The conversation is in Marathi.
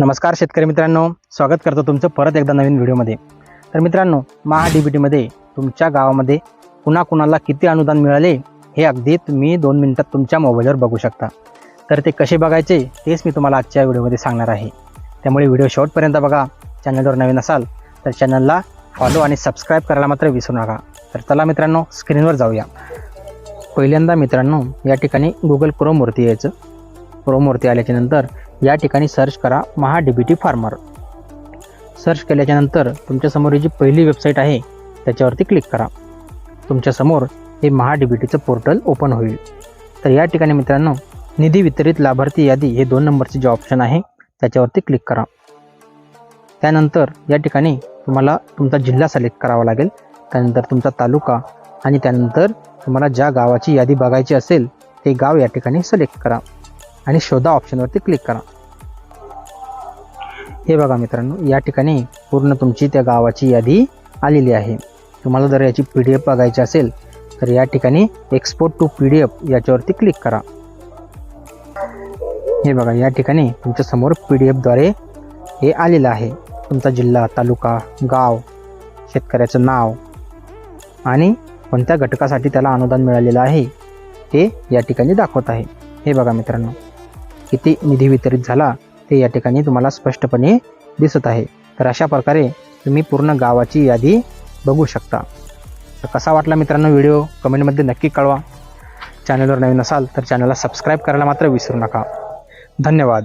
नमस्कार शेतकरी मित्रांनो स्वागत करतो तुमचं परत एकदा नवीन व्हिडिओमध्ये. तर मित्रांनो महा डी बी टीमध्ये तुमच्या गावामध्ये कुणा कुणाला किती अनुदान मिळाले हे अगदी तुम्ही दोन मिनटात तुमच्या मोबाईलवर बघू शकता. तर ते कसे बघायचे तेच मी तुम्हाला आजच्या व्हिडिओमध्ये सांगणार आहे. त्यामुळे व्हिडिओ शेवटपर्यंत बघा. चॅनलवर नवीन असाल तर चॅनलला फॉलो आणि सबस्क्राईब करायला मात्र विसरू नका. तर चला मित्रांनो स्क्रीनवर जाऊया. पहिल्यांदा मित्रांनो या ठिकाणी गुगल क्रोमवरती यायचं. क्रोमवरती आल्याच्यानंतर या ठिकाणी सर्च करा Maha D B T farmer. Search केल्याच्यानंतर तुमच्यासमोर ही जी पहिली वेबसाईट आहे त्याच्यावरती क्लिक करा. तुमच्यासमोर हे महा डी बी टीचं पोर्टल ओपन होईल. तर या ठिकाणी मित्रांनो निधी वितरित लाभार्थी यादी हे दोन नंबरचे जे ऑप्शन आहे त्याच्यावरती क्लिक करा. त्यानंतर या ठिकाणी तुम्हाला तुमचा जिल्हा सिलेक्ट करावा लागेल. त्यानंतर तुमचा तालुका आणि त्यानंतर तुम्हाला ज्या गावाची यादी बघायची असेल ते गाव या ठिकाणी सिलेक्ट करा. आणि शोधा ऑप्शनवरती क्लिक करा. हे बघा मित्रांनो या ठिकाणी पूर्ण तुमची त्या गावाची यादी आलेली आहे. तुम्हाला जर याची पी डी एफ बघायची असेल तर या ठिकाणी export to P D F याच्यावरती क्लिक करा. हे बघा या ठिकाणी तुमच्यासमोर पी डी एफद्वारे हे आलेलं आहे. तुमचा जिल्हा तालुका गाव शेतकऱ्याचं नाव आणि कोणत्या घटकासाठी त्याला अनुदान मिळालेलं आहे ते या ठिकाणी दाखवत आहे. हे बघा मित्रांनो. किती निधी वितरित झाला ते या ठिकाणी तुम्हाला स्पष्टपणे दिसत आहे. तर अशा प्रकारे तुम्ही पूर्ण गावाची यादी बघू शकता. तर कसा वाटला मित्रांनो व्हिडिओ? कमेंटमध्ये नक्की कळवा. चॅनलवर नवीन असाल तर चॅनलला सबस्क्राईब करायला मात्र विसरू नका. धन्यवाद.